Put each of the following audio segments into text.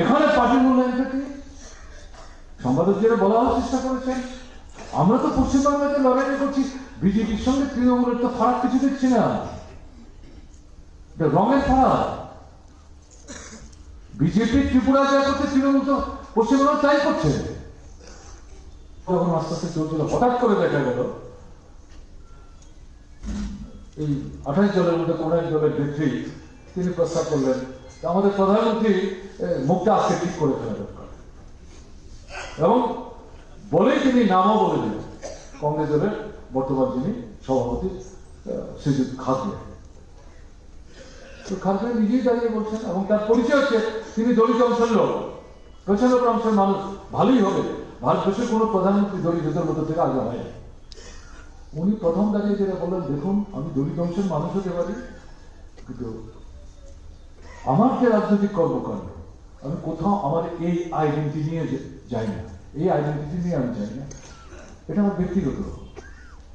এখানে পার্টি মূল্যায়ন থেকে সম্পাদকদের বলার চেষ্টা করেছেন। আমরা তো পশ্চিমবাংলাতে লড়াই করছি, বিজেপির সঙ্গে তৃণমূলের তো ফারাক কিছু দেখছি না। রঙের ফারাক। বিজেপি ত্রিপুরা যা করছে, তৃণমূল তো পশ্চিমবঙ্গ তাই করছে। যখন আস্তে আস্তে চলছিল। হঠাৎ করে দেখা গেল, এই আঠাশ জনের মধ্যে কোন এক দলের তিনি প্রস্তাব করলেন আমাদের প্রধানমন্ত্রী মুখটা আজকে ঠিক করে ফেলা দরকার। এবং বলেই তিনি নামও বলে দিলেন, কংগ্রেস দলের বর্তমান যিনি সভাপতি শ্রীযুক্ত খাগড়ে তো নিজেই দাঁড়িয়ে বলছেন, এবং তার পরিচয় হচ্ছে তিনি দলিত অংশের লোক। পঁচানব্বই অংশের মানুষ, ভালোই হবে। ভারতবর্ষের কোনো প্রধানমন্ত্রী দলিতদের মধ্যে থেকে আগে হয় উনি প্রথম দাঁড়িয়ে যেটা বললেন, দেখুন, আমি দলিত অংশের মানুষ হতে পারি, কিন্তু আমার যে রাজনৈতিক কর্মকাণ্ড আমি কোথাও আমার এই আইডেন্টি নিয়ে যাই না। এই আইডেন্টিটি নিয়ে আমি যাই না। এটা আমার ব্যক্তিগত।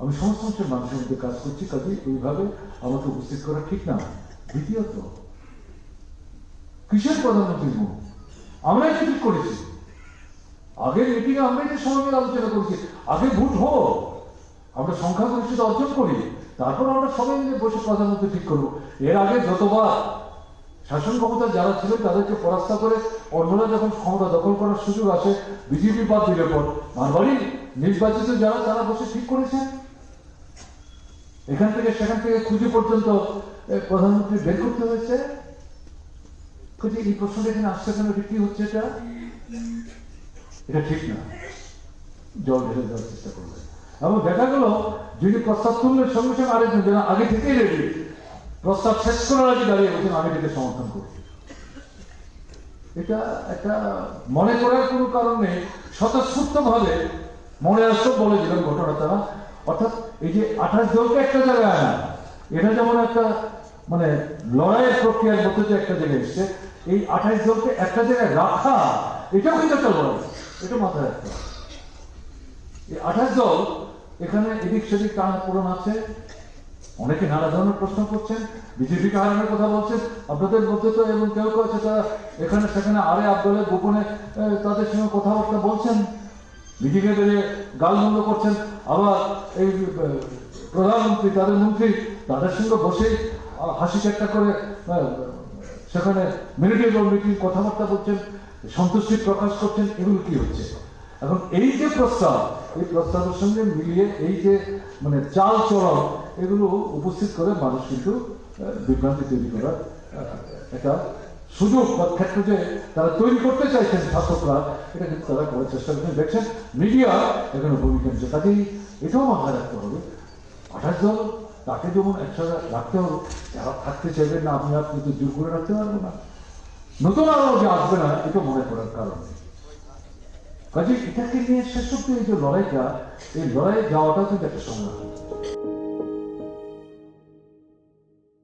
আমি সমস্ত অংশের মানুষের মধ্যে কাজ করছি কাজে এইভাবে আমাকে উপস্থিত করা ঠিক না। দ্বিতীয়ত, কিসের প্রধানমন্ত্রী মুখ? আমরাই তো ঠিক করেছি। আগের মিটিং এ আমরাই সময় মিলে আলোচনা করেছি। আগে ভোট হোক আমরা সংখ্যাগরিষ্ঠতা অর্জন করি। তারপর আমরা সবাই মিলে বসে প্রধানমন্ত্রী ঠিক করব। এর আগে যতবার শাসন ক্ষমতা যারা ছিল তাদেরকে পরাস্ত করে অন্যরা যখন ক্ষমতা দখল করার সুযোগ আসে, বিজেপি বাদ দিলে পর বারবারই নির্বাচিত যারা, তারা বসে ঠিক করেছে। এখান থেকে সেখান থেকে খুঁজে পর্যন্ত প্রধানমন্ত্রী বের করতে হয়েছে। কিন্তু এই প্রশ্নটা এখানে আসছে কেন? কি হচ্ছে এটা? এটা ঠিক না। জল ঢেলে দেওয়ার চেষ্টা করবে এবং দেখা গেল, যিনি প্রস্তাব তুললেন, সঙ্গে সঙ্গে আরেকজন যারা আগে থেকেই রেডি প্রস্তাব শেষ করার আগে দাঁড়িয়ে বলছেন, আমি এটাকে সমর্থন করি এটা একটা মনে করার কোনো কারণ স্বতঃস্ফূর্ত ভাবে মনে আসতো বলে দিলেন ঘটনা তারা অর্থাৎ এই যে আঠাশ দলকে একটা জায়গায় আনা, এটা যেমন একটা মানে লড়াইয়ের প্রক্রিয়ার মধ্যে যে একটা জায়গায় এসছে, এই আঠাশ দলকে একটা জায়গায় রাখা এটাও কিন্তু একটা লড়াই এটা মাথায় রাখতে হবে। এই আঠাশ দল এখানে এদিক সেদিক টানা পূরণ আছে। অনেকে নানা ধরনের প্রশ্ন করছেন বিজেপিকে হারানোর কথা বলছেন, আপনাদের মধ্যে তো এবং কেউ কেউ আছে তারা এখানে সেখানে আরে আব্দুলের গোপনে তাদের সঙ্গে কথাবার্তা বলছেন। বিজেপি বেরিয়ে গালমন্দ করছেন, আবার এই প্রধানমন্ত্রী, তাদের মন্ত্রী, তাদের সঙ্গে বসে হাসি ঠাট্টা করে সেখানে মিলিটারি মিটিং কথাবার্তা বলছেন, সন্তুষ্টি প্রকাশ করছেন, এগুলো কি হচ্ছে? এখন এই যে প্রস্তাব, এই প্রস্তাবের সঙ্গে মিলিয়ে এই যে মানে চাল চলন এগুলো উপস্থিত করে মানুষ কিন্তু বিভ্রান্তি তৈরি করার একটা সুযোগ বা ক্ষেত্র যে তারা তৈরি করতে চাইছেন শাসকরা, এটা কিন্তু তারা করার চেষ্টা করছেন। দেখছেন, মিডিয়া এখানে ভূমিকা নিচ্ছে কাজেই এটাও মাথায় রাখতে হবে, আঠাশ জন তাকে যেমন একসাথে রাখতে হবে, যারা থাকতে চাইবেন না আপনি আপনি তো জোর করে রাখতে পারব না। নতুন আরও যে আসবে না এটা মনে করার কারণে। কাজে এটাকে নিয়ে শেষ অব্দি এই যে লড়াইটা এই লড়াইয়ে যাওয়াটা কিন্তু একটা সংগ্রাম